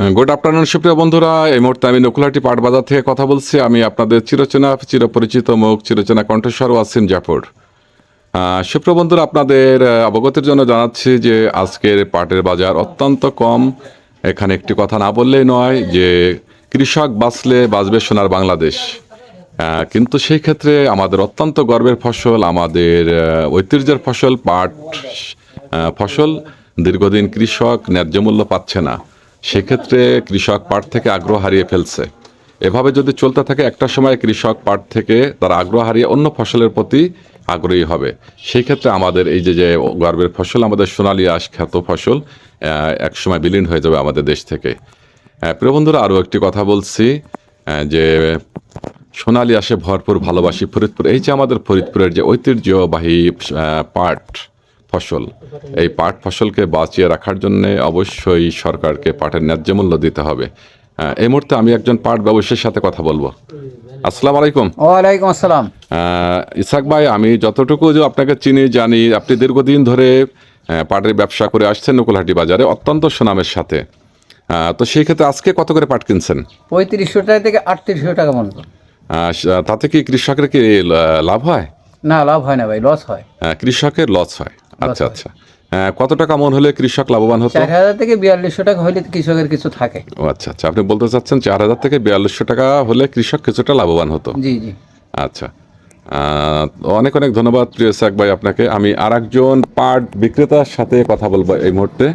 Good afternoon, সুপ্রিয় বন্ধুরা। এই মুহূর্তে আমি নকুলাটি পাট বাজার থেকে কথা বলছি। আমি আপনাদের চিরচেনা, চিরপরিচিত মুখ, চিরচেনা কণ্ঠস্বর, ওয়াসিম জাফর। সুপ্রিয় বন্ধুরা, আপনাদের অবগতির জন্য জানাচ্ছি যে আজকের পাটের বাজার অত্যন্ত কম। এখানে একটি কথা না বললেই নয় যে কৃষক বাঁচলে বাঁচবে সোনার বাংলাদেশ। কিন্তু সেই ক্ষেত্রে আমাদের অত্যন্ত গর্বের ফসল, আমাদের ঐতিহ্যের ফসল, পাট ফসল। দীর্ঘদিন কৃষক ন্যায্য মূল্য পাচ্ছে না। সেক্ষেত্রে কৃষক পাট থেকে আগ্রহ হারিয়ে ফেলছে। এভাবে যদি চলতে থাকে একটা সময় কৃষক পাট থেকে তার আগ্রহ হারিয়ে অন্য ফসলের প্রতি আগ্রহী হবে। সেই ক্ষেত্রে আমাদের এই যে যে গর্বের ফসল আমাদের সোনালী আঁশ খ্যাত ফসল আহ, একসময় বিলীন হয়ে যাবে আমাদের দেশ থেকে। আহ, প্রিয় বন্ধুরা আরও একটি কথা বলছি যে সোনালী আসে ভরপুর ভালোবাসি ফরিদপুর। এই যে আমাদের ফরিদপুরের যে ঐতিহ্যবাহী পাট ফসল। এই পাট ফসলকে বাঁচিয়ে রাখার জন্য অবশ্যই সরকারকে পাটের ন্যায্য মূল্য দিতে হবে। এই মুহূর্তে আমি একজন পাট ব্যবসায়ীর সাথে কথা বলব। আসসালাম আলাইকুম। ওয়ালাইকুম আসসালাম। ইসাক ভাই আমি যতটুকু যে আপনাকে চিনি জানি আপনি দীর্ঘদিন ধরে পাটের ব্যবসা করে আসছেন নকুলহাটি বাজারে অত্যন্ত সুনামের সাথে। তো সেই ক্ষেত্রে আজকে কত করে পাট কিনছেন? পঁয়ত্রিশশো টাকা থেকে আটত্রিশশো টাকা মতো তাতে কি কৃষকের কি লাভ হয়? না লাভ হয় না ভাই লস হয়। আহ, কৃষকের লস হয়। আচ্ছা আচ্ছা। কত টাকা মন হলে কৃষক লাভবান হতো? চার হাজার থেকে বিয়াল্লিশশো টাকা হলে কৃষকের কিছু থাকে। ও আচ্ছা আচ্ছা। আপনি বলতে চাচ্ছেন চার হাজার থেকে বিয়াল্লিশশো টাকা হলে কৃষক কিছুটা লাভবান হতো? জি জি। আচ্ছা। অনেক অনেক ধন্যবাদ প্রিয় সাক ভাই আপনাকে। আমি আর একজন পাট বিক্রেতার সাথে কথা বলব এই মুহূর্তে।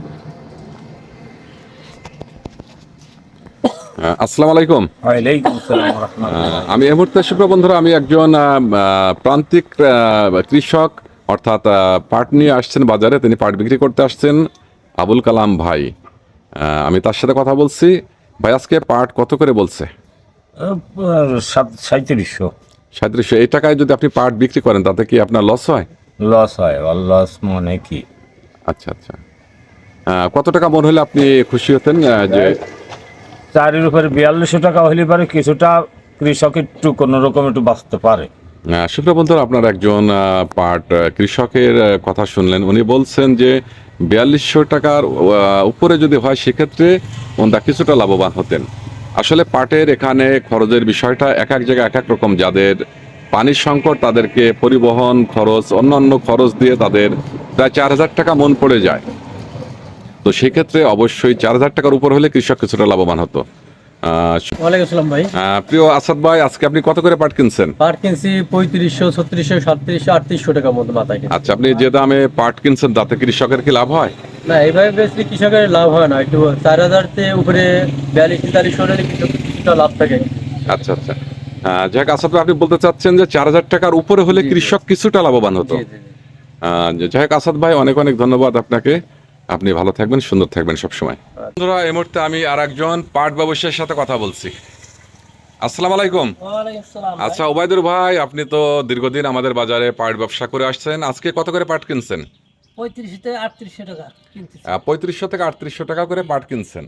আসসালামু আলাইকুম। ওয়ালাইকুম আসসালাম ওয়া রাহমাতুল্লাহ। আহ, আমি এই মুহূর্তে সুপ্রিয় বন্ধুরা আমি একজন প্রান্তিক আহ, কৃষক। অর্থাৎ পাট নিয়ে আসছেন বাজারে তিনি পাট বিক্রি করতে আসছেন। আবুল কালাম ভাই আমি তার সাথে কথা বলছি। ভাই আজকে পাট কত করে বলছে? আহ, সাত- সাঁইত্রিশশো। সাঁত্রিশশো এই টাকায় যদি আপনি পাট বিক্রি করেন তাতে কি আপনার লস হয়? লস হয় লস মনে কি? আচ্ছা আচ্ছা। কত টাকা মনে হলে আপনি খুশি হতেন যে চারের উপরে বিয়াল্লিশশো টাকা হলে পারে কিছুটা কৃষক একটু কোনো রকম একটু বাঁচতে পারে। সুপ্রিয় বন্ধুরা, আপনার একজন পাট কৃষকের কথা শুনলেন। উনি বলছেন যে, বিয়াল্লিশশো টাকার উপরে যদি হয়, সেক্ষেত্রে ওনারা কিছুটা লাভবান হতেন। আসলে পাটের এখানে খরচের বিষয়টা এক এক জায়গায় এক এক রকম। যাদের পানির সংকট, তাদেরকে পরিবহন খরচ, অন্যান্য খরচ দিয়ে তাদের প্রায় চার হাজার টাকা মন পড়ে যায়। তো সেক্ষেত্রে অবশ্যই চার হাজার টাকার উপর হলে কৃষক কিছুটা লাভবান হতো। আসসালাম ভাই। প্রিয় আসাদ ভাই আজকে আপনি কত করে পাট কিনছেন? পাট কিনছি পঁয়ত্রিশশো ছত্রিশশো সাতত্রিশশো আটত্রিশশো টাকার মতো মাথায় আচ্ছা আপনি যে দামে পাট কিনছেন তাতে কৃষকের কি লাভ হয়? না এইভাবে বেশি কৃষকের লাভ হয় না। একটু চার হাজার উপরে বিয়াল্লিশ তেতাল্লিশ হলে কিছুটা লাভ থাকে। আচ্ছা আচ্ছা। যাক আসাদ ভাই আপনি বলতে চাচ্ছেন যে চার হাজার টাকার উপরে হলে কৃষক কিছুটা লাভবান হতো। যাই হোক আসাদ ভাই অনেক অনেক ধন্যবাদ আপনাকে। আপনি ভালো থাকবেন সুন্দর থাকবেন সবসময়। বন্ধুরা এই মুহূর্তে আমি আর একজন পাট ব্যবসায়ীর সাথে কথা বলছি। আসসালাম আলাইকুম। আচ্ছা ওবায়দুর ভাই আপনি তো দীর্ঘদিন আমাদের বাজারে পাট ব্যবসা করে আসছেন। আজকে কত করে পাট কিনছেন? পঁয়ত্রিশ থেকে আটত্রিশশো টাকা পঁয়ত্রিশশো থেকে আটত্রিশশো টাকা করে পাট কিনছেন?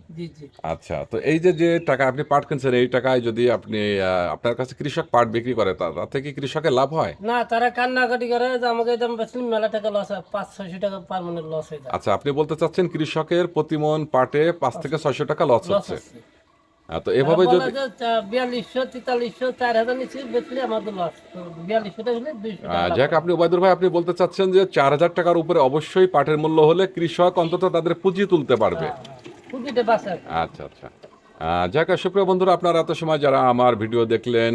আচ্ছা তো এই যে যে টাকা আপনি পাট কিনছেন এই টাকায় যদি আপনি আপনার কাছে কৃষক পাট বিক্রি করে তাতে কি কৃষকের লাভ হয়? না তারা কান্নাকাটি করে যে আমাকে দাম মেলা টাকা লস হয় পাঁচ ছয়শো টাকা পার মনে লস হয়ে যায়। আচ্ছা আপনি বলতে চাচ্ছেন কৃষকের প্রতিমন পাটে পাঁচ থেকে ছয়শো টাকা লস হচ্ছে। তো এভাবে যদি বিয়াল্লিশশো তেতাল্লিশশো চার হাজার নিচে বেচলে আমাদের লস বিয়াল্লিশশো হলে দুইশো টাকা আহ, লাভ যাক আপনি ওবায়দুর ভাই আপনি বলতে চাচ্ছেন যে চার হাজার টাকার উপরে অবশ্যই পাটের মূল্য হলে কৃষক অন্তত তাদের পুঁজি তুলতে পারবে। বাঁচে আচ্ছা আচ্ছা। যাক সুপ্রিয় বন্ধুরা আপনারা এত সময় যারা আমার ভিডিও দেখলেন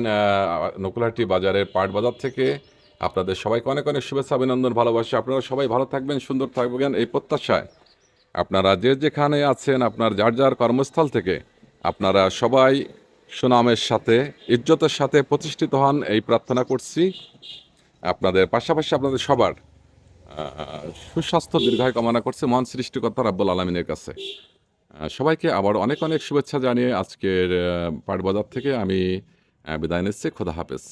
নকুলহাটি বাজারের পাট বাজার থেকে আপনাদের সবাইকে অনেক অনেক শুভেচ্ছা অভিনন্দন ভালোবাসি। আপনারা সবাই ভালো থাকবেন সুন্দর থাকবেন এই প্রত্যাশায়। আপনারা যে যেখানে আছেন আপনার যার যার কর্মস্থল থেকে আপনারা সবাই সুনামের সাথে, ইজ্জতের সাথে প্রতিষ্ঠিত হন, এই প্রার্থনা করছি। আপনাদের পাশাপাশি আপনাদের সবার সুস্বাস্থ্য দীর্ঘায় কামনা করছে মহান সৃষ্টিকর্তা রাব্বুল আলমিনের কাছে। সবাইকে আবার অনেক অনেক শুভেচ্ছা জানিয়ে আজকের পাটবাজার থেকে আমি বিদায় নিচ্ছি। খোদা হাফেজ।